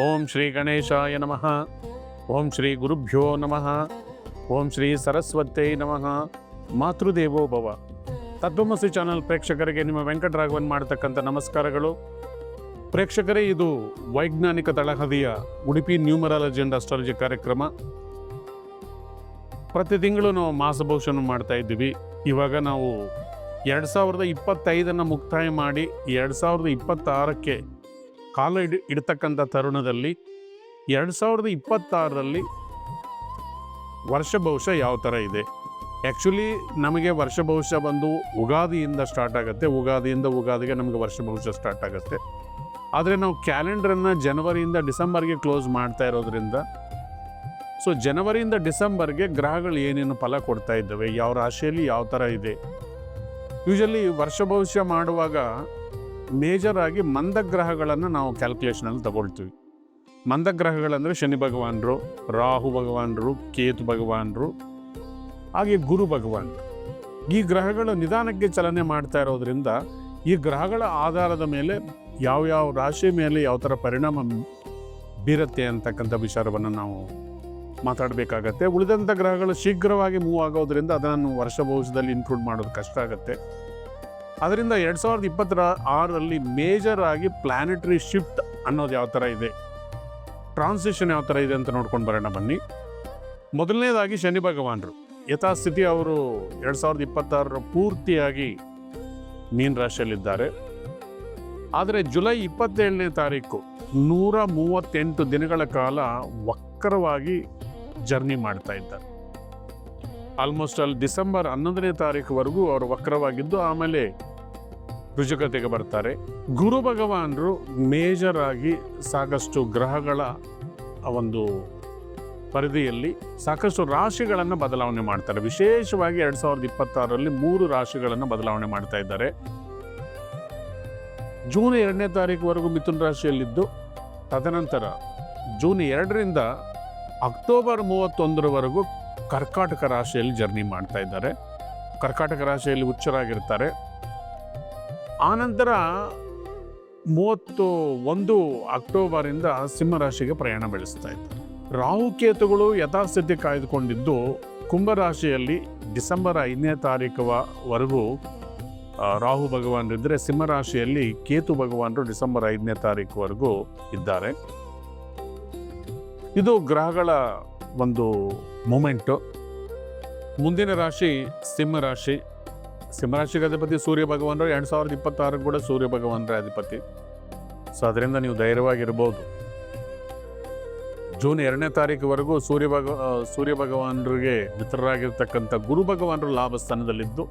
ಓಂ ಶ್ರೀ ಗಣೇಶಾಯ ನಮಃ. ಓಂ ಶ್ರೀ ಗುರುಭ್ಯೋ ನಮಃ. ಓಂ ಶ್ರೀ ಸರಸ್ವತ್ಯೈ ನಮಃ. ಮಾತೃದೇವೋ ಭವ. ತತ್ವಮಸಿ ಚಾನಲ್ ಪ್ರೇಕ್ಷಕರಿಗೆ ನಿಮ್ಮ ವೆಂಕಟರಾಘವನ್ ಮಾಡತಕ್ಕಂಥ ನಮಸ್ಕಾರಗಳು. ಪ್ರೇಕ್ಷಕರೇ, ಇದು ವೈಜ್ಞಾನಿಕ ತಳಹದಿಯ ಉಡುಪಿ ನ್ಯೂಮರಾಲಜಿ ಅಂಡ್ ಅಸ್ಟ್ರಾಲಜಿ ಕಾರ್ಯಕ್ರಮ. ಪ್ರತಿ ತಿಂಗಳು ನಾವು ಮಾಸಭೂಷಣ ಮಾಡ್ತಾ ಇದ್ದೀವಿ. ಇವಾಗ ನಾವು ಎರಡು ಸಾವಿರದ ಇಪ್ಪತ್ತೈದನ್ನು ಮುಕ್ತಾಯ ಮಾಡಿ ಎರಡು ಸಾವಿರದ ಇಪ್ಪತ್ತಾರಕ್ಕೆ ಕಾಲ ಇಡ್, ಇಡ್ತಕ್ಕಂಥ ತರುಣದಲ್ಲಿ ಎರಡು ಸಾವಿರದ ಇಪ್ಪತ್ತಾರರಲ್ಲಿ ವರ್ಷ ಬಹುಶಃ ಯಾವ ಥರ ಇದೆ? ಆ್ಯಕ್ಚುಲಿ ನಮಗೆ ವರ್ಷ ಬಹುಶಃ ಬಂದು ಉಗಾದಿಯಿಂದ ಸ್ಟಾರ್ಟ್ ಆಗುತ್ತೆ. ಉಗಾದಿಯಿಂದ ಉಗಾದಿಗೆ ನಮಗೆ ವರ್ಷ ಬಹುಶಃ ಸ್ಟಾರ್ಟ್ ಆಗುತ್ತೆ. ಆದರೆ ನಾವು ಕ್ಯಾಲೆಂಡ್ರನ್ನು ಜನವರಿಯಿಂದ ಡಿಸೆಂಬರ್ಗೆ ಕ್ಲೋಸ್ ಮಾಡ್ತಾ ಇರೋದ್ರಿಂದ, ಸೊ ಜನವರಿಯಿಂದ ಡಿಸೆಂಬರ್ಗೆ ಗ್ರಹಗಳು ಏನೇನು ಫಲ ಕೊಡ್ತಾ ಇದ್ದಾವೆ, ಯಾವ ರಾಶಿಯಲ್ಲಿ ಯಾವ ಥರ ಇದೆ? ಯೂಶಲಿ ವರ್ಷ ಭವಿಷ್ಯ ಮಾಡುವಾಗ ಮೇಜರ್ ಆಗಿ ಮಂದಗ್ರಹಗಳನ್ನು ನಾವು ಕ್ಯಾಲ್ಕುಲೇಷನಲ್ಲಿ ತಗೊಳ್ತೀವಿ. ಮಂದಗ್ರಹಗಳಂದರೆ ಶನಿ ಭಗವಾನರು, ರಾಹು ಭಗವಾನರು, ಕೇತು ಭಗವಾನರು, ಹಾಗೆ ಗುರು ಭಗವಾನ್. ಈ ಗ್ರಹಗಳು ನಿಧಾನಕ್ಕೆ ಚಲನೆ ಮಾಡ್ತಾ ಇರೋದ್ರಿಂದ ಈ ಗ್ರಹಗಳ ಆಧಾರದ ಮೇಲೆ ಯಾವ ಯಾವ ರಾಶಿ ಮೇಲೆ ಯಾವ ಥರ ಪರಿಣಾಮ ಬೀರುತ್ತೆ ಅಂತಕ್ಕಂಥ ವಿಚಾರವನ್ನು ನಾವು ಮಾತಾಡಬೇಕಾಗತ್ತೆ. ಉಳಿದಂಥ ಗ್ರಹಗಳು ಶೀಘ್ರವಾಗಿ ಮೂವ್ ಆಗೋದ್ರಿಂದ ಅದನ್ನು ವರ್ಷ ಭವಿಷ್ಯದಲ್ಲಿ ಇನ್ಕ್ಲೂಡ್ ಮಾಡೋದು ಕಷ್ಟ ಆಗುತ್ತೆ. ಅದರಿಂದ ಎರಡು ಸಾವಿರದ ಇಪ್ಪತ್ತರ ಆರರಲ್ಲಿ ಮೇಜರ್ ಆಗಿ ಪ್ಲಾನೆಟರಿ ಶಿಫ್ಟ್ ಅನ್ನೋದು ಯಾವ ಥರ ಇದೆ? ಟ್ರಾನ್ಸಿಷನ್ ಯಾವ ಥರ ಇದೆ ಅಂತ ನೋಡ್ಕೊಂಡು ಬರೋಣ ಬನ್ನಿ. ಮೊದಲನೇದಾಗಿ ಶನಿ ಭಗವಾನರು. ಯಥಾಸ್ಥಿತಿ ಅವರು ಎರಡು ಸಾವಿರದ ಇಪ್ಪತ್ತಾರರ ಪೂರ್ತಿಯಾಗಿ ಮೀನ್ ರಾಶಿಯಲ್ಲಿದ್ದಾರೆ. ಆದರೆ ಜುಲೈ ಇಪ್ಪತ್ತೇಳನೇ ತಾರೀಕು ನೂರ ಮೂವತ್ತೆಂಟು ದಿನಗಳ ಕಾಲ ವಕ್ರವಾಗಿ ಜರ್ನಿ ಮಾಡ್ತಾ ಇದ್ದಾರೆ. ಆಲ್ಮೋಸ್ಟ್ ಅಲ್ಲಿ ಡಿಸೆಂಬರ್ ಹನ್ನೊಂದನೇ ತಾರೀಕುವರೆಗೂ ಅವರು ವಕ್ರವಾಗಿದ್ದು, ಆಮೇಲೆ ರುಜುಗತೆಗೆ ಬರ್ತಾರೆ. ಗುರು ಭಗವಾನರು ಮೇಜರ್ ಆಗಿ ಸಾಕಷ್ಟು ಗ್ರಹಗಳ ಒಂದು ಪರಿಧಿಯಲ್ಲಿ ಸಾಕಷ್ಟು ರಾಶಿಗಳನ್ನು ಬದಲಾವಣೆ ಮಾಡ್ತಾರೆ. ವಿಶೇಷವಾಗಿ ಎರಡು ಸಾವಿರದ ಇಪ್ಪತ್ತಾರರಲ್ಲಿ ಮೂರು ರಾಶಿಗಳನ್ನು ಬದಲಾವಣೆ ಮಾಡ್ತಾ ಇದ್ದಾರೆ. ಜೂನ್ ಎರಡನೇ ತಾರೀಕುವರೆಗೂ ಮಿಥುನ್ ರಾಶಿಯಲ್ಲಿದ್ದು, ತದನಂತರ ಜೂನ್ ಎರಡರಿಂದ ಅಕ್ಟೋಬರ್ ಮೂವತ್ತೊಂದರವರೆಗೂ ಕರ್ಕಾಟಕ ರಾಶಿಯಲ್ಲಿ ಜರ್ನಿ ಮಾಡ್ತಾ ಇದ್ದಾರೆ. ಕರ್ಕಾಟಕ ರಾಶಿಯಲ್ಲಿ ಹುಚ್ಚರಾಗಿರ್ತಾರೆ. ಆನಂತರ ಮೂವತ್ತು ಒಂದು ಅಕ್ಟೋಬರಿಂದ ಸಿಂಹರಾಶಿಗೆ ಪ್ರಯಾಣ ಬೆಳೆಸ್ತಾ ಇದ್ದಾರೆ. ರಾಹುಕೇತುಗಳು ಯಥಾಸ್ಥಿತಿ ಕಾಯ್ದುಕೊಂಡಿದ್ದು ಕುಂಭರಾಶಿಯಲ್ಲಿ ಡಿಸೆಂಬರ್ ಐದನೇ ತಾರೀಕುವರೆಗೂ ರಾಹು ಭಗವಾನರಿದ್ದರೆ ಸಿಂಹರಾಶಿಯಲ್ಲಿ ಕೇತು ಭಗವಾನರು ಡಿಸೆಂಬರ್ ಐದನೇ ತಾರೀಕುವರೆಗೂ ಇದ್ದಾರೆ. ಇದು ಗ್ರಹಗಳ ಒಂದು ಮೂಮೆಂಟು ಮುಂದಿನ ರಾಶಿ ಸಿಂಹ ರಾಶಿ. ಸಿಂಹರಾಶಿಗೆ ಅಧಿಪತಿ ಸೂರ್ಯ ಭಗವಾನರು ಎರಡು ಸಾವಿರದ ಇಪ್ಪತ್ತಾರು ಕೂಡ ಸೂರ್ಯ ಭಗವಾನರ ಅಧಿಪತಿ. ಸೊ ಅದರಿಂದ ನೀವು ಧೈರ್ಯವಾಗಿರ್ಬೋದು. ಜೂನ್ ಎರಡನೇ ತಾರೀಕುವರೆಗೂ ಸೂರ್ಯ ಭಗ ಸೂರ್ಯ ಭಗವಾನರಿಗೆ ಮಿತ್ರರಾಗಿರ್ತಕ್ಕಂಥ ಗುರು ಭಗವಾನರು ಲಾಭ ಸ್ಥಾನದಲ್ಲಿದ್ದು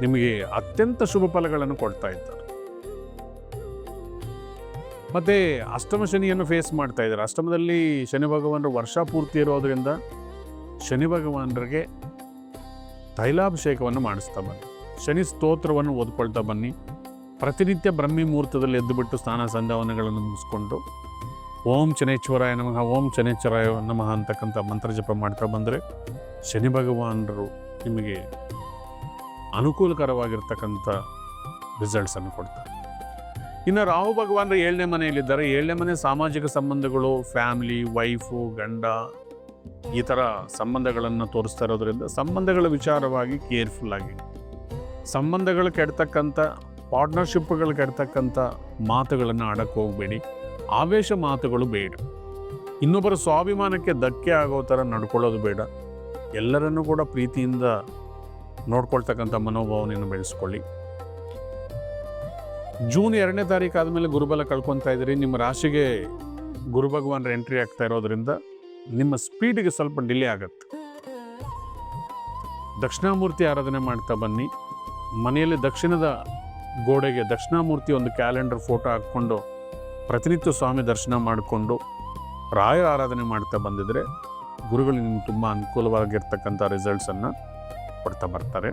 ನಿಮಗೆ ಅತ್ಯಂತ ಶುಭ ಫಲಗಳನ್ನು ಕೊಡ್ತಾ ಇದ್ದಾರೆ. ಮತ್ತೆ ಅಷ್ಟಮ ಶನಿಯನ್ನು ಫೇಸ್ ಮಾಡ್ತಾ ಇದ್ದಾರೆ. ಅಷ್ಟಮದಲ್ಲಿ ಶನಿ ಭಗವಾನರು ವರ್ಷ ಪೂರ್ತಿ ಇರೋದ್ರಿಂದ ಶನಿ ಭಗವಾನರಿಗೆ ತೈಲಾಭಿಷೇಕವನ್ನು ಮಾಡಿಸ್ತಾ ಬನ್ನಿ. ಶನಿ ಸ್ತೋತ್ರವನ್ನು ಓದ್ಕೊಳ್ತಾ ಬನ್ನಿ. ಪ್ರತಿನಿತ್ಯ ಬ್ರಹ್ಮಿ ಮುಹೂರ್ತದಲ್ಲಿ ಎದ್ದುಬಿಟ್ಟು ಸ್ನಾನ ಸಂಧ್ಯಾವನಗಳನ್ನು ಮುಗಿಸ್ಕೊಂಡು ಓಂ ಚನೇಶ್ವರಾಯ ನಮಃ, ಓಂ ಚನೇಶ್ವರಾಯ ನಮಃ ಅಂತಕ್ಕಂಥ ಮಂತ್ರ ಜಪ ಮಾಡ್ತಾ ಬಂದರೆ ಶನಿ ಭಗವಾನರು ನಿಮಗೆ ಅನುಕೂಲಕರವಾಗಿರ್ತಕ್ಕಂಥ ರಿಸಲ್ಟ್ಸನ್ನು ಕೊಡ್ತಾರೆ. ಇನ್ನು ರಾಹು ಭಗವಾನ್ ಏಳನೇ ಮನೆಯಲ್ಲಿದ್ದಾರೆ. ಏಳನೇ ಮನೆ ಸಾಮಾಜಿಕ ಸಂಬಂಧಗಳು, ಫ್ಯಾಮಿಲಿ, ವೈಫು, ಗಂಡ ಈ ಥರ ಸಂಬಂಧಗಳನ್ನು ತೋರಿಸ್ತಾ ಇರೋದ್ರಿಂದ ಸಂಬಂಧಗಳ ವಿಚಾರವಾಗಿ ಕೇರ್ಫುಲ್ ಆಗಿ, ಸಂಬಂಧಗಳು ಕೆಡ್ತಕ್ಕಂಥ, ಪಾರ್ಟ್ನರ್ಶಿಪ್ಗಳು ಕೆಡ್ತಕ್ಕಂಥ ಮಾತುಗಳನ್ನು ಆಡಕ್ಕೆ ಹೋಗಬೇಡಿ. ಆವೇಶ ಮಾತುಗಳು ಬೇಡ. ಇನ್ನೊಬ್ಬರ ಸ್ವಾಭಿಮಾನಕ್ಕೆ ಧಕ್ಕೆ ಆಗೋ ಥರ ನಡ್ಕೊಳ್ಳೋದು ಬೇಡ. ಎಲ್ಲರನ್ನೂ ಕೂಡ ಪ್ರೀತಿಯಿಂದ ನೋಡ್ಕೊಳ್ತಕ್ಕಂಥ ಮನೋಭಾವನೆಯನ್ನು ಬೆಳೆಸ್ಕೊಳ್ಳಿ. ಜೂನ್ ಎರಡನೇ ತಾರೀಕು ಆದಮೇಲೆ ಗುರುಬಲ ಕಳ್ಕೊತಾ ಇದ್ದೀರಿ. ನಿಮ್ಮ ರಾಶಿಗೆ ಗುರು ಭಗವಾನರ ಎಂಟ್ರಿ ಆಗ್ತಾ ಇರೋದ್ರಿಂದ ನಿಮ್ಮ ಸ್ಪೀಡಿಗೆ ಸ್ವಲ್ಪ ಡಿಲೇ ಆಗುತ್ತೆ. ದಕ್ಷಿಣಾಮೂರ್ತಿ ಆರಾಧನೆ ಮಾಡ್ತಾ ಬನ್ನಿ. ಮನೆಯಲ್ಲಿ ದಕ್ಷಿಣದ ಗೋಡೆಗೆ ದಕ್ಷಿಣಾಮೂರ್ತಿ ಒಂದು ಕ್ಯಾಲೆಂಡರ್ ಫೋಟೋ ಹಾಕ್ಕೊಂಡು ಪ್ರತಿನಿತ್ಯ ಸ್ವಾಮಿ ದರ್ಶನ ಮಾಡಿಕೊಂಡು ರಾಯರ ಆರಾಧನೆ ಮಾಡ್ತಾ ಬಂದಿದ್ರೆ ಗುರುಗಳು ನಿಮ್ಗೆ ತುಂಬ ಅನುಕೂಲವಾಗಿರ್ತಕ್ಕಂಥ ರಿಸಲ್ಟ್ಸನ್ನು ಕೊಡ್ತಾ ಬರ್ತಾರೆ.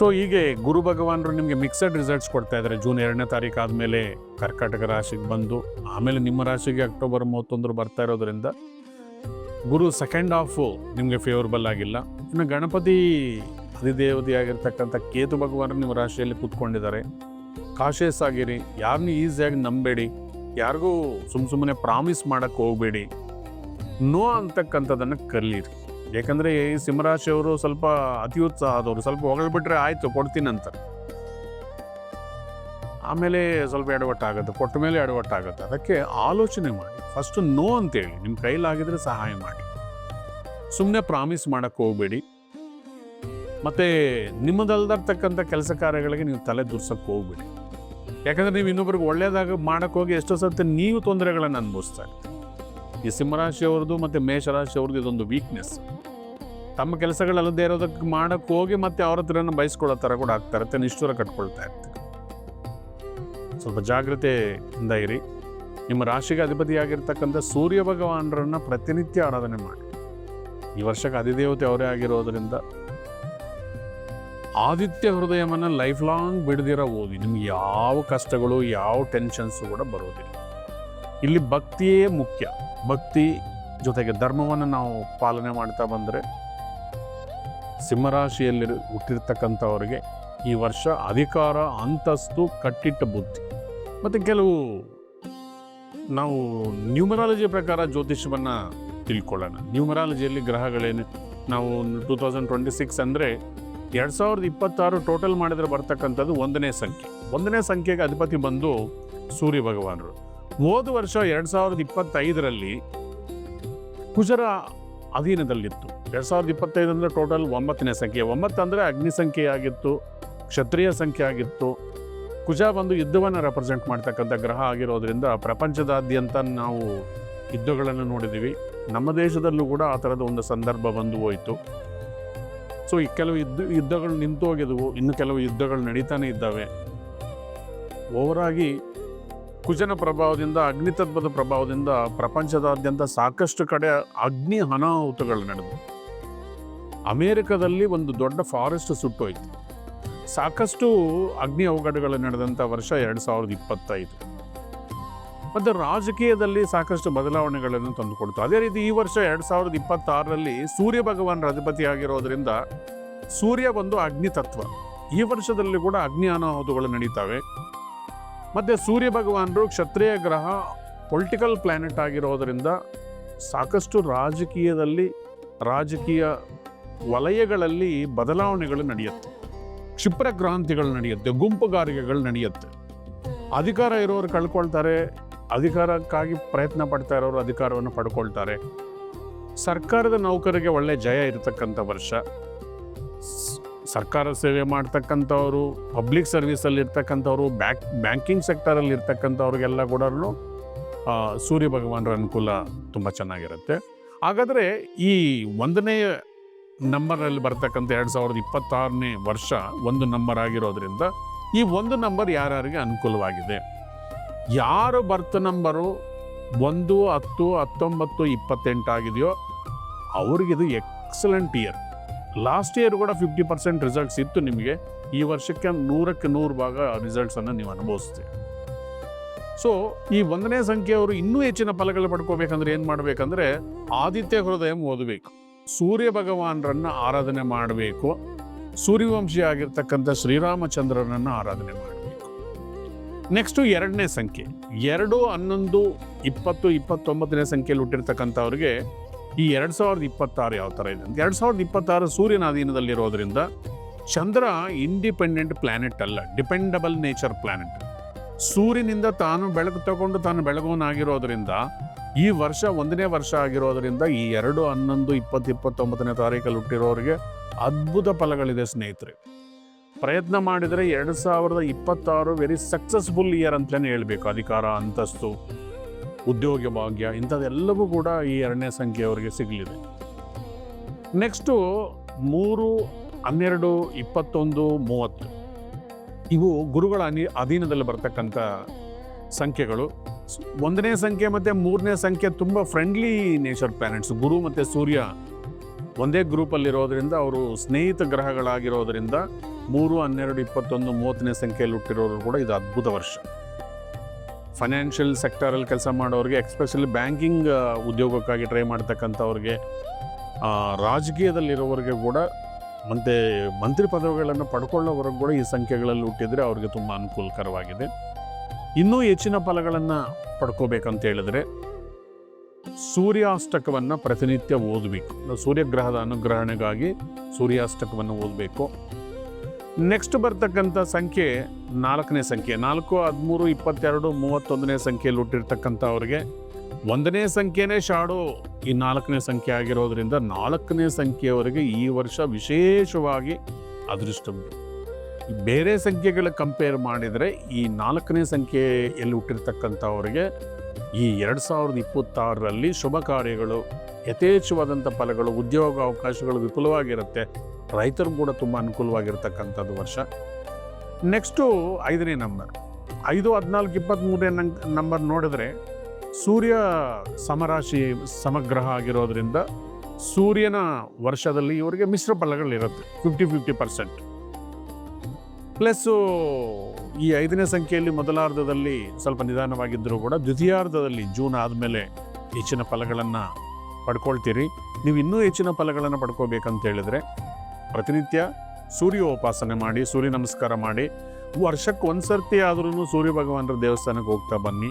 ಸೊ ಹೀಗೆ ಗುರು ಭಗವಾನರು ನಿಮಗೆ ಮಿಕ್ಸಡ್ ರಿಸಲ್ಟ್ಸ್ ಕೊಡ್ತಾ ಇದ್ದಾರೆ ಜೂನ್ ಎರಡನೇ ತಾರೀಕು ಆದಮೇಲೆ ಕರ್ಕಾಟಕ ರಾಶಿಗೆ ಬಂದು, ಆಮೇಲೆ ನಿಮ್ಮ ರಾಶಿಗೆ ಅಕ್ಟೋಬರ್ ಮೂವತ್ತೊಂದರು ಬರ್ತಾ ಇರೋದ್ರಿಂದ ಗುರು ಸೆಕೆಂಡ್ ಹಾಫ್ ನಿಮಗೆ ಫೇವರಬಲ್ ಆಗಿಲ್ಲ. ಇನ್ನು ಗಣಪತಿ ಅಧಿದೇವತೆಯಾಗಿರ್ತಕ್ಕಂಥ ಕೇತು ಭಗವಾನರು ನಿಮ್ಮ ರಾಶಿಯಲ್ಲಿ ಕೂತ್ಕೊಂಡಿದ್ದಾರೆ. ಕಾಶಿಯಸ್ ಆಗಿರಿ. ಯಾರನ್ನೂ ಈಸಿಯಾಗಿ ನಂಬೇಡಿ. ಯಾರಿಗೂ ಸುಮ್ಮ ಸುಮ್ಮನೆ ಪ್ರಾಮಿಸ್ ಮಾಡೋಕ್ಕೆ ಹೋಗಬೇಡಿ. ನೋ ಅಂತಕ್ಕಂಥದ್ದನ್ನು ಕಲೀರಿ ಯಾಕಂದರೆ ಈ ಸಿಂಹರಾಶಿಯವರು ಸ್ವಲ್ಪ ಅತಿ ಉತ್ಸಾಹದವರು ಸ್ವಲ್ಪ ಹೊಗಳ್ಬಿಟ್ರೆ ಆಯಿತು ಕೊಡ್ತೀನಿ ಅಂತಾರೆ ಆಮೇಲೆ ಸ್ವಲ್ಪ ಎಡವಟ್ಟಾಗುತ್ತೆ, ಕೊಟ್ಟ ಮೇಲೆ ಎಡವಟ್ಟಾಗುತ್ತೆ. ಅದಕ್ಕೆ ಆಲೋಚನೆ ಮಾಡಿ ಫಸ್ಟು ನೋ ಅಂತೇಳಿ ನಿಮ್ಮ ಕೈಲಾಗಿದ್ರೆ ಸಹಾಯ ಮಾಡಿ. ಸುಮ್ಮನೆ ಪ್ರಾಮಿಸ್ ಮಾಡೋಕ್ಕೆ ಹೋಗಬೇಡಿ. ಮತ್ತು ನಿಮ್ಮದಲ್ದಿರ್ತಕ್ಕಂಥ ಕೆಲಸ ಕಾರ್ಯಗಳಿಗೆ ನೀವು ತಲೆ ದುರ್ಸಕ್ಕೆ ಹೋಗ್ಬೇಡಿ. ಯಾಕಂದರೆ ನೀವು ಇನ್ನೊಬ್ರಿಗೆ ಒಳ್ಳೆಯದಾಗ ಮಾಡೋಕ್ಕೋಗಿ ಎಷ್ಟೋ ಸರ್ತಿ ನೀವು ತೊಂದರೆಗಳನ್ನು ಅನುಭವಿಸ್ತಾ ಇರ್ತೀರಿ. ಈ ಸಿಂಹರಾಶಿಯವ್ರದ್ದು ಮತ್ತು ಮೇಷರಾಶಿಯವ್ರದ್ದು ಇದೊಂದು ವೀಕ್ನೆಸ್ ತಮ್ಮ ಕೆಲಸಗಳಲ್ಲದೆ ಇರೋದಕ್ಕೆ ಮಾಡೋಕ್ಕೆ ಹೋಗಿ ಮತ್ತೆ ಅವ್ರ ಹತ್ರನ ಬಯಸ್ಕೊಳ್ಳೋ ಥರ ಕೂಡ ಆಗ್ತಾ ನಿಷ್ಠುರ ಕಟ್ಕೊಳ್ತಾ ಇರ್ತಾರೆ. ಸ್ವಲ್ಪ ಜಾಗ್ರತೆಯಿಂದ ಇರಿ. ನಿಮ್ಮ ರಾಶಿಗೆ ಅಧಿಪತಿಯಾಗಿರ್ತಕ್ಕಂಥ ಸೂರ್ಯ ಭಗವಾನರನ್ನ ಪ್ರತಿನಿತ್ಯ ಆರಾಧನೆ ಮಾಡಿ. ಈ ವರ್ಷಕ್ಕೆ ಅಧಿದೇವತೆ ಅವರೇ ಆಗಿರೋದ್ರಿಂದ ಆದಿತ್ಯ ಹೃದಯವನ್ನು ಲೈಫ್ ಲಾಂಗ್ ಬಿಡದಿರ ಓದಿ. ನಿಮ್ಗೆ ಯಾವ ಕಷ್ಟಗಳು, ಯಾವ ಟೆನ್ಷನ್ಸು ಕೂಡ ಬರೋದಿಲ್ಲ. ಇಲ್ಲಿ ಭಕ್ತಿಯೇ ಮುಖ್ಯ. ಭಕ್ತಿ ಜೊತೆಗೆ ಧರ್ಮವನ್ನು ನಾವು ಪಾಲನೆ ಮಾಡ್ತಾ ಬಂದರೆ ಸಿಂಹರಾಶಿಯಲ್ಲಿ ಹುಟ್ಟಿರ್ತಕ್ಕಂಥವ್ರಿಗೆ ಈ ವರ್ಷ ಅಧಿಕಾರ, ಅಂತಸ್ತು, ಕಟ್ಟಿಟ್ಟ ಬುದ್ಧಿ. ಮತ್ತು ಕೆಲವು ನಾವು ನ್ಯೂಮರಾಲಜಿ ಪ್ರಕಾರ ಜ್ಯೋತಿಷ್ಯವನ್ನು ತಿಳ್ಕೊಳ್ಳೋಣ. ನ್ಯೂಮರಾಲಜಿಯಲ್ಲಿ ಗ್ರಹಗಳೇನು? ನಾವು ಟೂ ತೌಸಂಡ್ ಟ್ವೆಂಟಿ ಸಿಕ್ಸ್ ಅಂದರೆ ಎರಡು ಸಾವಿರದ ಇಪ್ಪತ್ತಾರು ಟೋಟಲ್ ಮಾಡಿದರೆ ಬರ್ತಕ್ಕಂಥದ್ದು ಒಂದನೇ ಸಂಖ್ಯೆ. ಒಂದನೇ ಸಂಖ್ಯೆಗೆ ಅಧಿಪತಿ ಬಂದು ಸೂರ್ಯ ಭಗವಾನರು. ಹೋದ ವರ್ಷ ಎರಡು ಸಾವಿರದ ಇಪ್ಪತ್ತೈದರಲ್ಲಿ ಕುಜರ ಅಧೀನದಲ್ಲಿತ್ತು. ಎರಡು ಸಾವಿರದ ಇಪ್ಪತ್ತೈದು ಅಂದರೆ ಟೋಟಲ್ ಒಂಬತ್ತನೇ ಸಂಖ್ಯೆ. ಒಂಬತ್ತು ಅಂದರೆ ಅಗ್ನಿ ಸಂಖ್ಯೆ ಆಗಿತ್ತು, ಕ್ಷತ್ರಿಯ ಸಂಖ್ಯೆ ಆಗಿತ್ತು. ಕುಜ ಬಂದು ಯುದ್ಧವನ್ನು ರೆಪ್ರೆಸೆಂಟ್ ಮಾಡ್ತಕ್ಕಂಥ ಗ್ರಹ ಆಗಿರೋದ್ರಿಂದ ಪ್ರಪಂಚದಾದ್ಯಂತ ನಾವು ಯುದ್ಧಗಳನ್ನು ನೋಡಿದ್ದೀವಿ ನಮ್ಮ ದೇಶದಲ್ಲೂ ಕೂಡ ಆ ಥರದ ಒಂದು ಸಂದರ್ಭ ಬಂದು ಹೋಯಿತು. ಸೊ ಈ ಕೆಲವು ಯುದ್ಧ, ಯುದ್ಧಗಳು ನಿಂತು ಹೋಗಿದವು ಇನ್ನು ಕೆಲವು ಯುದ್ಧಗಳು ನಡೀತಾನೆ ಇದ್ದಾವೆ. ಓವರಾಗಿ ಕುಜನ ಪ್ರಭಾವದಿಂದ ಅಗ್ನಿತತ್ವದ ಪ್ರಭಾವದಿಂದ ಪ್ರಪಂಚದಾದ್ಯಂತ ಸಾಕಷ್ಟು ಕಡೆ ಅಗ್ನಿ ಅನಾಹುತಗಳು ನಡೆದವು. ಅಮೇರಿಕದಲ್ಲಿ ಒಂದು ದೊಡ್ಡ ಫಾರೆಸ್ಟ್ ಸುಟ್ಟೋಯ್ತು. ಸಾಕಷ್ಟು ಅಗ್ನಿ ಅವಘಡಗಳು ನಡೆದಂಥ ವರ್ಷ ಎರಡು ಸಾವಿರದ ಇಪ್ಪತ್ತೈದು. ಮತ್ತು ರಾಜಕೀಯದಲ್ಲಿ ಸಾಕಷ್ಟು ಬದಲಾವಣೆಗಳನ್ನು ತಂದುಕೊಡ್ತು. ಅದೇ ರೀತಿ ಈ ವರ್ಷ ಎರಡು ಸಾವಿರದ ಇಪ್ಪತ್ತಾರರಲ್ಲಿ ಸೂರ್ಯ ಭಗವಾನ್ ಅಧಿಪತಿಯಾಗಿರೋದ್ರಿಂದ ಸೂರ್ಯ ಒಂದು ಅಗ್ನಿ ತತ್ವ. ಈ ವರ್ಷದಲ್ಲಿ ಕೂಡ ಅಗ್ನಿ ಅನಾಹುತಗಳು ನಡೀತವೆ. ಮತ್ತು ಸೂರ್ಯ ಭಗವಾನರು ಕ್ಷತ್ರಿಯ ಗ್ರಹ ಪೊಲಿಟಿಕಲ್ ಪ್ಲ್ಯಾನೆಟ್ ಆಗಿರೋದರಿಂದ ಸಾಕಷ್ಟು ರಾಜಕೀಯದಲ್ಲಿ, ರಾಜಕೀಯ ವಲಯಗಳಲ್ಲಿ ಬದಲಾವಣೆಗಳು ನಡೆಯುತ್ತೆ. ಕ್ಷಿಪ್ರ ಕ್ರಾಂತಿಗಳು ನಡೆಯುತ್ತೆ, ಗುಂಪುಗಾರಿಕೆಗಳು ನಡೆಯುತ್ತೆ. ಅಧಿಕಾರ ಇರೋರು ಕಳ್ಕೊಳ್ತಾರೆ, ಅಧಿಕಾರಕ್ಕಾಗಿ ಪ್ರಯತ್ನ ಪಡ್ತಾ ಇರೋರು ಅಧಿಕಾರವನ್ನು ಪಡ್ಕೊಳ್ತಾರೆ. ಸರ್ಕಾರದ ನೌಕರಿಗೆ ಒಳ್ಳೆ ಜಯ ಇರತಕ್ಕಂಥ ವರ್ಷ. ಸರ್ಕಾರ ಸೇವೆ ಮಾಡ್ತಕ್ಕಂಥವ್ರು ಪಬ್ಲಿಕ್ ಸರ್ವಿಸಲ್ಲಿ ಇರ್ತಕ್ಕಂಥವ್ರು, ಬ್ಯಾಂಕ್ ಬ್ಯಾಂಕಿಂಗ್ ಸೆಕ್ಟರಲ್ಲಿ ಇರ್ತಕ್ಕಂಥವ್ರಿಗೆಲ್ಲ ಕೂಡ ಸೂರ್ಯ ಭಗವಾನರ ಅನುಕೂಲ ತುಂಬ ಚೆನ್ನಾಗಿರುತ್ತೆ. ಹಾಗಾದರೆ ಈ ಒಂದನೇ ನಂಬರಲ್ಲಿ ಬರ್ತಕ್ಕಂಥ ಎರಡು ಸಾವಿರದ ಇಪ್ಪತ್ತಾರನೇ ವರ್ಷ ಒಂದು ನಂಬರ್ ಆಗಿರೋದ್ರಿಂದ, ಈ ಒಂದು ನಂಬರ್ ಯಾರ್ಯಾರಿಗೆ ಅನುಕೂಲವಾಗಿದೆ? ಯಾರು ಬರ್ತ್ ನಂಬರು ಒಂದು, ಹತ್ತು, ಹತ್ತೊಂಬತ್ತು, ಇಪ್ಪತ್ತೆಂಟು ಆಗಿದೆಯೋ, ಅವ್ರಿಗಿದು ಎಕ್ಸಲೆಂಟ್ ಇಯರ್ ಲಾಸ್ಟ್ ಇಯರ್ ಕೂಡ ಫಿಫ್ಟಿ ಪರ್ಸೆಂಟ್ ರಿಸಲ್ಟ್ಸ್ ಇತ್ತು ನಿಮಗೆ. ಈ ವರ್ಷಕ್ಕೆ ನೂರಕ್ಕೆ ನೂರು ಭಾಗ ರಿಸಲ್ಟ್ಸನ್ನು ನೀವು ಅನುಭವಿಸ್ತೀರಿ. ಸೊ ಈ ಒಂದನೇ ಸಂಖ್ಯೆಯವರು ಇನ್ನೂ ಹೆಚ್ಚಿನ ಫಲಗಳು ಪಡ್ಕೋಬೇಕಂದ್ರೆ ಏನು ಮಾಡಬೇಕಂದ್ರೆ ಆದಿತ್ಯ ಹೃದಯ ಓದಬೇಕು. ಸೂರ್ಯ ಭಗವಾನರನ್ನ ಆರಾಧನೆ ಮಾಡಬೇಕು. ಸೂರ್ಯವಂಶಿ ಆಗಿರ್ತಕ್ಕಂಥ ಆರಾಧನೆ ಮಾಡಬೇಕು. ನೆಕ್ಸ್ಟು ಎರಡನೇ ಸಂಖ್ಯೆ. ಎರಡು, ಹನ್ನೊಂದು, ಇಪ್ಪತ್ತು, ಇಪ್ಪತ್ತೊಂಬತ್ತನೇ ಸಂಖ್ಯೆಯಲ್ಲಿ ಹುಟ್ಟಿರ್ತಕ್ಕಂಥವ್ರಿಗೆ ಈ ಎರಡು ಸಾವಿರದ ಇಪ್ಪತ್ತಾರು ಯಾವ ಥರ ಇದೆ ಎರಡು ಸಾವಿರದ ಇಪ್ಪತ್ತಾರು ಸೂರ್ಯನ ಅಧೀನದಲ್ಲಿರೋದ್ರಿಂದ ಚಂದ್ರ ಇಂಡಿಪೆಂಡೆಂಟ್ ಪ್ಲಾನೆಟ್ ಅಲ್ಲ ಡಿಪೆಂಡಬಲ್ ನೇಚರ್ ಪ್ಲಾನೆಟ್ ಸೂರ್ಯನಿಂದ ತಾನು ಬೆಳಕು ತಗೊಂಡು ತಾನು ಬೆಳಗುವನಾಗಿರೋದ್ರಿಂದ ಈ ವರ್ಷ ಒಂದನೇ ವರ್ಷ ಆಗಿರೋದ್ರಿಂದ ಈ ಎರಡು ಹನ್ನೊಂದು ಇಪ್ಪತ್ತು ಇಪ್ಪತ್ತೊಂಬತ್ತನೇ ತಾರೀಕಲ್ಲಿ ಹುಟ್ಟಿರೋರಿಗೆ ಅದ್ಭುತ ಫಲಗಳಿದೆ ಸ್ನೇಹಿತರೆ. ಪ್ರಯತ್ನ ಮಾಡಿದರೆ ಎರಡು ಸಾವಿರದ ಇಪ್ಪತ್ತಾರು ವೆರಿ ಸಕ್ಸಸ್ಫುಲ್ ಇಯರ್ ಅಂತಲೇ ಹೇಳಬೇಕು, ಅಧಿಕಾರ, ಅಂತಸ್ತು. ಉದ್ಯೋಗ ಭಾಗ್ಯ ಇಂಥದ್ದೆಲ್ಲವೂ ಕೂಡ ಈ ಎರಡನೇ ಸಂಖ್ಯೆಯವರಿಗೆ ಸಿಗಲಿದೆ. ನೆಕ್ಸ್ಟು ಮೂರು, ಹನ್ನೆರಡು, ಇಪ್ಪತ್ತೊಂದು, ಮೂವತ್ತು. ಇವು ಗುರುಗಳ ಅನಿ, ಅಧೀನದಲ್ಲಿ ಬರ್ತಕ್ಕಂಥ ಸಂಖ್ಯೆಗಳು. ಒಂದನೇ ಸಂಖ್ಯೆ ಮತ್ತು ಮೂರನೇ ಸಂಖ್ಯೆ ತುಂಬ ಫ್ರೆಂಡ್ಲಿ ನೇಚರ್ ಪ್ಯಾರೆಂಟ್ಸ್ ಗುರು ಮತ್ತು ಸೂರ್ಯ ಒಂದೇ ಗ್ರೂಪಲ್ಲಿರೋದ್ರಿಂದ ಅವರು ಸ್ನೇಹಿತ ಗ್ರಹಗಳಾಗಿರೋದ್ರಿಂದ ಮೂರು, ಹನ್ನೆರಡು, ಇಪ್ಪತ್ತೊಂದು, ಮೂವತ್ತನೇ ಸಂಖ್ಯೆಯಲ್ಲಿ ಹುಟ್ಟಿರೋರು ಕೂಡ ಇದು ಅದ್ಭುತ ವರ್ಷ. ಫೈನಾನ್ಷಿಯಲ್ ಸೆಕ್ಟರಲ್ಲಿ ಕೆಲಸ ಮಾಡೋರಿಗೆ ಎಕ್ಸ್ಪೆಷಲಿ ಬ್ಯಾಂಕಿಂಗ್ ಉದ್ಯೋಗಕ್ಕಾಗಿ ಟ್ರೈ ಮಾಡ್ತಕ್ಕಂಥವ್ರಿಗೆ ರಾಜಕೀಯದಲ್ಲಿರೋರಿಗೆ ಕೂಡ ಮತ್ತು ಮಂತ್ರಿ ಪದವಿಗಳನ್ನು ಪಡ್ಕೊಳ್ಳೋವರೆಗೂ ಕೂಡ ಈ ಸಂಖ್ಯೆಗಳಲ್ಲಿ ಹುಟ್ಟಿದರೆ ಅವ್ರಿಗೆ ತುಂಬ ಅನುಕೂಲಕರವಾಗಿದೆ. ಇನ್ನೂ ಹೆಚ್ಚಿನ ಫಲಗಳನ್ನು ಪಡ್ಕೋಬೇಕಂತ ಹೇಳಿದ್ರೆ ಸೂರ್ಯಾಷ್ಟಕವನ್ನು ಪ್ರತಿನಿತ್ಯ ಓದಬೇಕು. ಸೂರ್ಯಗ್ರಹದ ಅನುಗ್ರಹಣೆಗಾಗಿ ಸೂರ್ಯಾಷ್ಟಕವನ್ನು ಓದಬೇಕು. ನೆಕ್ಸ್ಟ್ ಬರ್ತಕ್ಕಂಥ ಸಂಖ್ಯೆ ನಾಲ್ಕನೇ ಸಂಖ್ಯೆ. ನಾಲ್ಕು, ಹದಿಮೂರು, ಇಪ್ಪತ್ತೆರಡು, ಮೂವತ್ತೊಂದನೇ ಸಂಖ್ಯೆಯಲ್ಲಿ ಹುಟ್ಟಿರ್ತಕ್ಕಂಥವ್ರಿಗೆ ಒಂದನೇ ಸಂಖ್ಯೆನೇ ಶಾಡು. ಈ ನಾಲ್ಕನೇ ಸಂಖ್ಯೆ ಆಗಿರೋದ್ರಿಂದ ನಾಲ್ಕನೇ ಸಂಖ್ಯೆಯವರೆಗೆ ಈ ವರ್ಷ ವಿಶೇಷವಾಗಿ ಅದೃಷ್ಟ ಬೇರೆ ಸಂಖ್ಯೆಗಳ ಕಂಪೇರ್ ಮಾಡಿದರೆ ಈ ನಾಲ್ಕನೇ ಸಂಖ್ಯೆಯಲ್ಲಿ ಹುಟ್ಟಿರ್ತಕ್ಕಂಥವ್ರಿಗೆ ಈ ಎರಡು ಸಾವಿರದ ಇಪ್ಪತ್ತಾರರಲ್ಲಿ ಶುಭ ಕಾರ್ಯಗಳು, ಯಥೇಚ್ಛವಾದಂಥ ಫಲಗಳು, ಉದ್ಯೋಗ ಅವಕಾಶಗಳು ವಿಪುಲವಾಗಿರುತ್ತೆ. ರೈತರು ಕೂಡ ತುಂಬ ಅನುಕೂಲವಾಗಿರ್ತಕ್ಕಂಥದ್ದು ವರ್ಷ. ನೆಕ್ಸ್ಟು ಐದನೇ ನಂಬರ್ ಐದು, ಹದಿನಾಲ್ಕು ಇಪ್ಪತ್ತ್ಮೂರನೇ ನಂಗ್ ನಂಬರ್ ನೋಡಿದ್ರೆ ಸೂರ್ಯ ಸಮರಾಶಿ ಸಮಗ್ರಹ ಆಗಿರೋದ್ರಿಂದ ಸೂರ್ಯನ ವರ್ಷದಲ್ಲಿ ಇವರಿಗೆ ಮಿಶ್ರ ಫಲಗಳಿರುತ್ತೆ ಫಿಫ್ಟಿ ಫಿಫ್ಟಿ ಪರ್ಸೆಂಟ್ ಪ್ಲಸ್ಸು ಈ ಐದನೇ ಸಂಖ್ಯೆಯಲ್ಲಿ ಮೊದಲಾರ್ಧದಲ್ಲಿ ಸ್ವಲ್ಪ ನಿಧಾನವಾಗಿದ್ದರೂ ಕೂಡ ದ್ವಿತೀಯಾರ್ಧದಲ್ಲಿ ಜೂನ್ ಆದಮೇಲೆ ಹೆಚ್ಚಿನ ಫಲಗಳನ್ನು ಪಡ್ಕೊಳ್ತೀರಿ. ನೀವು ಇನ್ನೂ ಹೆಚ್ಚಿನ ಫಲಗಳನ್ನು ಪಡ್ಕೋಬೇಕಂತ ಹೇಳಿದ್ರೆ ಪ್ರತಿನಿತ್ಯ ಸೂರ್ಯೋಪಾಸನೆ ಮಾಡಿ, ಸೂರ್ಯ ನಮಸ್ಕಾರ ಮಾಡಿ, ವರ್ಷಕ್ಕೆ ಒಂದ್ಸರ್ತಿ ಆದ್ರೂ ಸೂರ್ಯ ಭಗವಾನರ ದೇವಸ್ಥಾನಕ್ಕೆ ಹೋಗ್ತಾ ಬನ್ನಿ.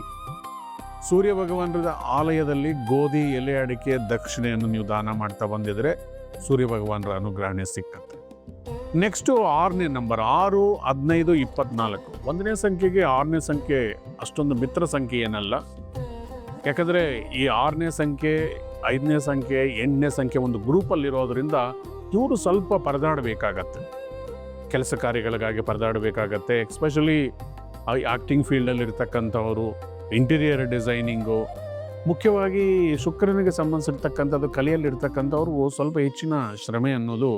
ಸೂರ್ಯ ಭಗವಾನರ ಆಲಯದಲ್ಲಿ ಗೋಧಿ, ಎಲೆ, ಅಡಿಕೆ, ದಕ್ಷಿಣೆಯನ್ನು ನೀವು ದಾನ ಮಾಡ್ತಾ ಬಂದಿದ್ರೆ ಸೂರ್ಯ ಭಗವಾನರ ಅನುಗ್ರಹಣೆ ಸಿಕ್ಕತ್ತೆ. ನೆಕ್ಸ್ಟು ಆರನೇ ನಂಬರ್ ಆರು, ಹದಿನೈದು, ಇಪ್ಪತ್ನಾಲ್ಕು. ಒಂದನೇ ಸಂಖ್ಯೆಗೆ ಆರನೇ ಸಂಖ್ಯೆ ಅಷ್ಟೊಂದು ಮಿತ್ರ ಸಂಖ್ಯೆ ಏನಲ್ಲ. ಯಾಕಂದರೆ ಈ ಆರನೇ ಸಂಖ್ಯೆ, ಐದನೇ ಸಂಖ್ಯೆ, ಎಂಟನೇ ಸಂಖ್ಯೆ ಒಂದು ಗ್ರೂಪಲ್ಲಿರೋದ್ರಿಂದ ಇವರು ಸ್ವಲ್ಪ ಪರದಾಡಬೇಕಾಗತ್ತೆ. ಕೆಲಸ ಕಾರ್ಯಗಳಿಗಾಗಿ ಪರದಾಡಬೇಕಾಗತ್ತೆ. ಎಕ್ಸ್ಪೆಷಲಿ ಆ್ಯಕ್ಟಿಂಗ್ ಫೀಲ್ಡಲ್ಲಿ ಇರ್ತಕ್ಕಂಥವರು ಇಂಟೀರಿಯರ್ ಡಿಸೈನಿಂಗು ಮುಖ್ಯವಾಗಿ ಶುಕ್ರನಿಗೆ ಸಂಬಂಧಿಸಿರ್ತಕ್ಕಂಥದ್ದು ಕಲೆಯಲ್ಲಿರ್ತಕ್ಕಂಥವ್ರು ಸ್ವಲ್ಪ ಹೆಚ್ಚಿನ ಶ್ರಮೆ ಅನ್ನೋದು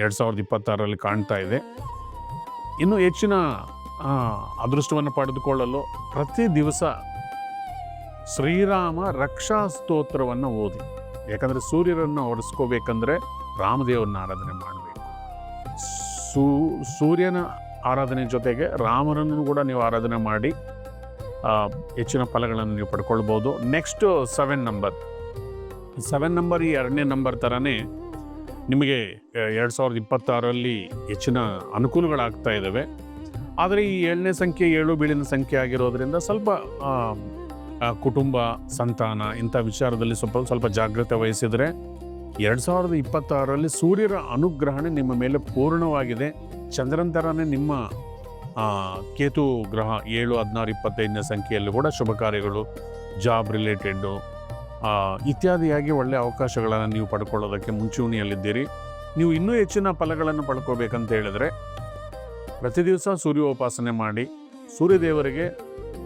ಎರಡು ಸಾವಿರದ ಇಪ್ಪತ್ತಾರರಲ್ಲಿ ಕಾಣ್ತಾ ಇದೆ. ಇನ್ನೂ ಹೆಚ್ಚಿನ ಅದೃಷ್ಟವನ್ನು ಪಡೆದುಕೊಳ್ಳಲು ಪ್ರತಿ ದಿವಸ ಶ್ರೀರಾಮ ರಕ್ಷಾ ಸ್ತೋತ್ರವನ್ನು ಓದಿ. ಯಾಕಂದರೆ ಸೂರ್ಯರನ್ನು ಹೊಡೆಸ್ಕೋಬೇಕಂದ್ರೆ ರಾಮದೇವರನ್ನ ಆರಾಧನೆ ಮಾಡಬೇಕು. ಸೂ, ಸೂರ್ಯನ ಆರಾಧನೆ ಜೊತೆಗೆ ರಾಮರನ್ನು ಕೂಡ ನೀವು ಆರಾಧನೆ ಮಾಡಿ ಹೆಚ್ಚಿನ ಫಲಗಳನ್ನು ನೀವು ಪಡ್ಕೊಳ್ಬೋದು. Next seven number seven number ಈ ಎರಡನೇ ನಂಬರ್ ಥರನೇ ನಿಮಗೆ ಎರಡು ಸಾವಿರದ ಇಪ್ಪತ್ತಾರರಲ್ಲಿ ಹೆಚ್ಚಿನ ಅನುಕೂಲಗಳಾಗ್ತಾ ಇದ್ದಾವೆ ಆದರೆ ಈ ಏಳನೇ ಸಂಖ್ಯೆ, ಏಳು ಬೀಳಿನ ಸಂಖ್ಯೆ ಆಗಿರೋದ್ರಿಂದ ಸ್ವಲ್ಪ ಕುಟುಂಬ, ಸಂತಾನ ಇಂಥ ವಿಚಾರದಲ್ಲಿ ಸ್ವಲ್ಪ ಸ್ವಲ್ಪ ಜಾಗ್ರತೆ ವಹಿಸಿದರೆ ಎರಡು ಸಾವಿರದ ಇಪ್ಪತ್ತಾರರಲ್ಲಿ ಸೂರ್ಯರ ಅನುಗ್ರಹಣೆ ನಿಮ್ಮ ಮೇಲೆ ಪೂರ್ಣವಾಗಿದೆ. ಚಂದ್ರನ ಥರನೇ ನಿಮ್ಮ ಕೇತು ಗ್ರಹ ಏಳು, ಹದಿನಾರು, ಇಪ್ಪತ್ತೈದನೇ ಸಂಖ್ಯೆಯಲ್ಲಿ ಕೂಡ ಶುಭ ಕಾರ್ಯಗಳು, ಜಾಬ್ ರಿಲೇಟೆಡ್ಡು ಇತ್ಯಾದಿಯಾಗಿ ಒಳ್ಳೆಯ ಅವಕಾಶಗಳನ್ನು ನೀವು ಪಡ್ಕೊಳ್ಳೋದಕ್ಕೆ ಮುಂಚೂಣಿಯಲ್ಲಿದ್ದೀರಿ. ನೀವು ಇನ್ನೂ ಹೆಚ್ಚಿನ ಫಲಗಳನ್ನು ಪಡ್ಕೋಬೇಕಂತ ಹೇಳಿದ್ರೆ ಪ್ರತಿ ದಿವಸ ಸೂರ್ಯೋಪಾಸನೆ ಮಾಡಿ, ಸೂರ್ಯದೇವರಿಗೆ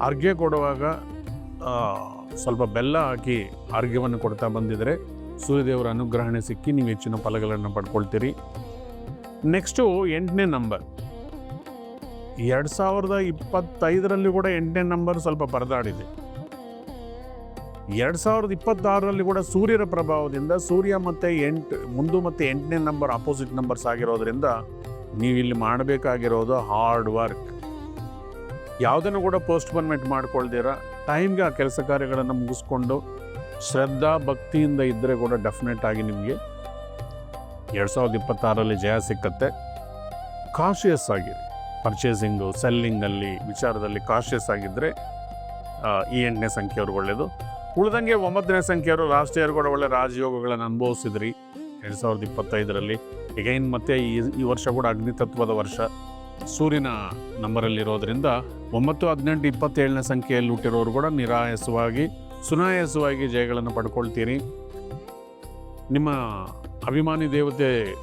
ಅರ್ಘ್ಯ ಕೊಡುವಾಗ ಸ್ವಲ್ಪ ಬೆಲ್ಲ ಹಾಕಿ ಅರ್ಘ್ಯವನ್ನು ಕೊಡ್ತಾ ಬಂದಿದ್ರೆ ಸೂರ್ಯದೇವರ ಅನುಗ್ರಹಣೆ ಸಿಕ್ಕಿ ನೀವು ಹೆಚ್ಚಿನ ಫಲಗಳನ್ನು ಪಡ್ಕೊಳ್ತೀರಿ. ನೆಕ್ಸ್ಟು ಎಂಟನೇ ನಂಬರ್ ಎರಡು ಸಾವಿರದ ಇಪ್ಪತ್ತೈದರಲ್ಲಿ ಕೂಡ ಎಂಟನೇ ನಂಬರ್ ಸ್ವಲ್ಪ ಪರದಾಡಿದೆ. ಎರಡು ಸಾವಿರದ ಇಪ್ಪತ್ತಾರರಲ್ಲಿ ಕೂಡ ಸೂರ್ಯರ ಪ್ರಭಾವದಿಂದ ಸೂರ್ಯ ಮತ್ತು ಎಂಟು, ಮುಂದು ಮತ್ತು ಎಂಟನೇ ನಂಬರ್ ಅಪೋಸಿಟ್ ನಂಬರ್ಸ್ ಆಗಿರೋದ್ರಿಂದ ನೀವು ಇಲ್ಲಿ ಮಾಡಬೇಕಾಗಿರೋದು ಹಾರ್ಡ್ ವರ್ಕ್ ಯಾವುದನ್ನು ಕೂಡ ಪೋಸ್ಟ್ಪೋನ್ಮೆಂಟ್ ಮಾಡ್ಕೊಳ್ದಿರ. ಟೈಮ್ಗೆ ಆ ಕೆಲಸ ಕಾರ್ಯಗಳನ್ನು ಮುಗಿಸ್ಕೊಂಡು ಶ್ರದ್ಧಾ ಭಕ್ತಿಯಿಂದ ಇದ್ದರೆ ಕೂಡ ಡೆಫಿನೆಟ್ ಆಗಿ ನಿಮಗೆ ಎರಡು ಸಾವಿರದ ಇಪ್ಪತ್ತಾರರಲ್ಲಿ ಜಯ ಸಿಕ್ಕತ್ತೆ. ಕಾಶಿಯಸ್ ಆಗಿರಿ. ಪರ್ಚೇಸಿಂಗು ಸೆಲ್ಲಿಂಗಲ್ಲಿ ವಿಚಾರದಲ್ಲಿ ಕಾಶಿಯಸ್ ಆಗಿದ್ದರೆ ಈ ಎಂಟನೇ ಸಂಖ್ಯೆಯವ್ರಿಗೆ ಒಳ್ಳೆಯದು ಉಳಿದಂಗೆ ಒಂಬತ್ತನೇ ಸಂಖ್ಯೆಯವರು ಲಾಸ್ಟ್ ಇಯರ್ ಕೂಡ ಒಳ್ಳೆ ರಾಜಯೋಗಗಳನ್ನು ಅನುಭವಿಸಿದ್ರಿ. ಎರಡು ಸಾವಿರದ ಇಪ್ಪತ್ತೈದರಲ್ಲಿ. ಎಗೈನ್ ಮತ್ತೆ ಈ ಈ ವರ್ಷ ಕೂಡ ಅಗ್ನಿತತ್ವದ ವರ್ಷ. ಸೂರ್ಯನ ನಂಬರಲ್ಲಿರೋದ್ರಿಂದ ಒಂಬತ್ತು, ಹದಿನೆಂಟು, ಇಪ್ಪತ್ತೇಳನೇ ಸಂಖ್ಯೆಯಲ್ಲಿ ಹುಟ್ಟಿರೋರು ಕೂಡ ನಿರಾಯಸವಾಗಿ ಸುನಾಯಾಸವಾಗಿ ಜಯಗಳನ್ನು ಪಡ್ಕೊಳ್ತೀರಿ. ನಿಮ್ಮ ಅಭಿಮಾನಿ ದೇವತೆ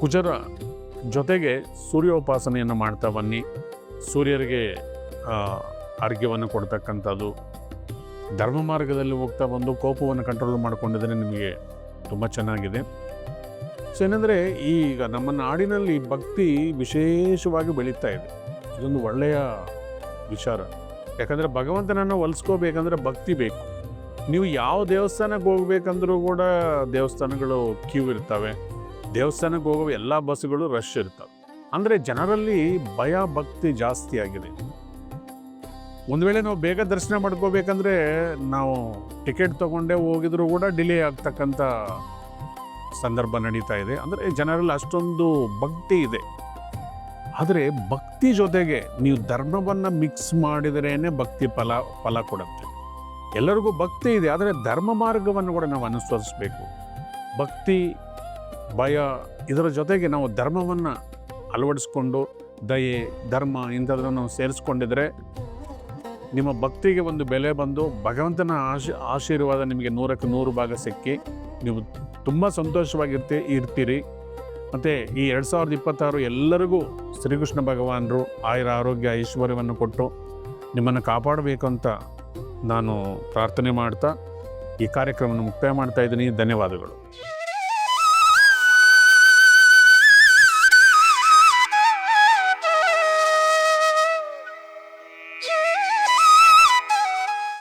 ಕುಜರ ಜೊತೆಗೆ ಸೂರ್ಯೋಪಾಸನೆಯನ್ನು ಮಾಡ್ತಾ ಬನ್ನಿ. ಸೂರ್ಯರಿಗೆ ಅರ್ಘ್ಯವನ್ನು ಕೊಡ್ತಕ್ಕಂಥದ್ದು. ಧರ್ಮ ಮಾರ್ಗದಲ್ಲಿ ಹೋಗ್ತಾ ಬಂದು ಕೋಪವನ್ನು ಕಂಟ್ರೋಲ್ ಮಾಡಿಕೊಂಡಿದ್ರೆ ನಿಮಗೆ ತುಂಬ ಚೆನ್ನಾಗಿದೆ. ಸೊ, ಏನಂದರೆ ಈಗ ನಮ್ಮ ನಾಡಿನಲ್ಲಿ ಭಕ್ತಿ ವಿಶೇಷವಾಗಿ ಬೆಳೀತಾ ಇದೆ. ಇದೊಂದು ಒಳ್ಳೆಯ ವಿಚಾರ. ಯಾಕಂದರೆ ಭಗವಂತನನ್ನು ಒಲಿಸ್ಕೋಬೇಕಂದ್ರೆ ಭಕ್ತಿ ಬೇಕು. ನೀವು ಯಾವ ದೇವಸ್ಥಾನಕ್ಕೆ ಹೋಗ್ಬೇಕಂದ್ರೂ ಕೂಡ ದೇವಸ್ಥಾನಗಳು ಕ್ಯೂ ಇರ್ತವೆ. ದೇವಸ್ಥಾನಕ್ಕೆ ಹೋಗೋ ಎಲ್ಲ ಬಸ್ಸುಗಳು ರಶ್ ಇರ್ತವೆ. ಅಂದರೆ ಜನರಲ್ಲಿ ಭಯ, ಭಕ್ತಿ ಜಾಸ್ತಿ ಆಗಿದೆ. ಒಂದು ವೇಳೆ ನಾವು ಬೇಗ ದರ್ಶನ ಮಾಡ್ಕೋಬೇಕಂದ್ರೆ ನಾವು ಟಿಕೆಟ್ ತೊಗೊಂಡೇ ಹೋಗಿದ್ರು ಕೂಡ ಡಿಲೇ ಆಗ್ತಕ್ಕಂಥ ಸಂದರ್ಭ ನಡೀತಾ ಇದೆ. ಅಂದರೆ ಜನರಲ್ಲಿ ಅಷ್ಟೊಂದು ಭಕ್ತಿ ಇದೆ. ಆದರೆ ಭಕ್ತಿ ಜೊತೆಗೆ ನೀವು ಧರ್ಮವನ್ನು ಮಿಕ್ಸ್ ಮಾಡಿದರೇನೆ ಭಕ್ತಿ ಫಲ ಫಲ ಕೊಡುತ್ತೆ. ಎಲ್ಲರಿಗೂ ಭಕ್ತಿ ಇದೆ, ಆದರೆ ಧರ್ಮ ಮಾರ್ಗವನ್ನು ಕೂಡ ನಾವು ಅನುಸರಿಸಬೇಕು. ಭಕ್ತಿ, ಭಯ, ಇದರ ಜೊತೆಗೆ ನಾವು ಧರ್ಮವನ್ನು ಅಳವಡಿಸ್ಕೊಂಡು, ದಯೆ, ಧರ್ಮ ಇಂಥದ್ದನ್ನು ನಾವು ಸೇರಿಸ್ಕೊಂಡಿದ್ರೆ ನಿಮ್ಮ ಭಕ್ತಿಗೆ ಒಂದು ಬೆಲೆ ಬಂದು ಭಗವಂತನ ಆಶಿ, ಆಶೀರ್ವಾದ ನಿಮಗೆ ನೂರಕ್ಕೆ ನೂರು ಭಾಗ ಸಿಕ್ಕಿ ನೀವು ತುಂಬ ಸಂತೋಷವಾಗಿರ್ತಿ, ಇರ್ತೀರಿ. ಮತ್ತು ಈ ಎರಡು ಸಾವಿರದ ಇಪ್ಪತ್ತಾರು ಎಲ್ಲರಿಗೂ ಶ್ರೀಕೃಷ್ಣ ಭಗವಾನರು ಆಯುರ ಆರೋಗ್ಯ ಐಶ್ವರ್ಯವನ್ನು ಕೊಟ್ಟು ನಿಮ್ಮನ್ನು ಕಾಪಾಡಬೇಕು ಅಂತ ನಾನು ಪ್ರಾರ್ಥನೆ ಮಾಡ್ತಾ ಈ ಕಾರ್ಯಕ್ರಮವನ್ನು ಮುಕ್ತಾಯ ಮಾಡ್ತಾ ಇದ್ದೀನಿ. ಧನ್ಯವಾದಗಳು.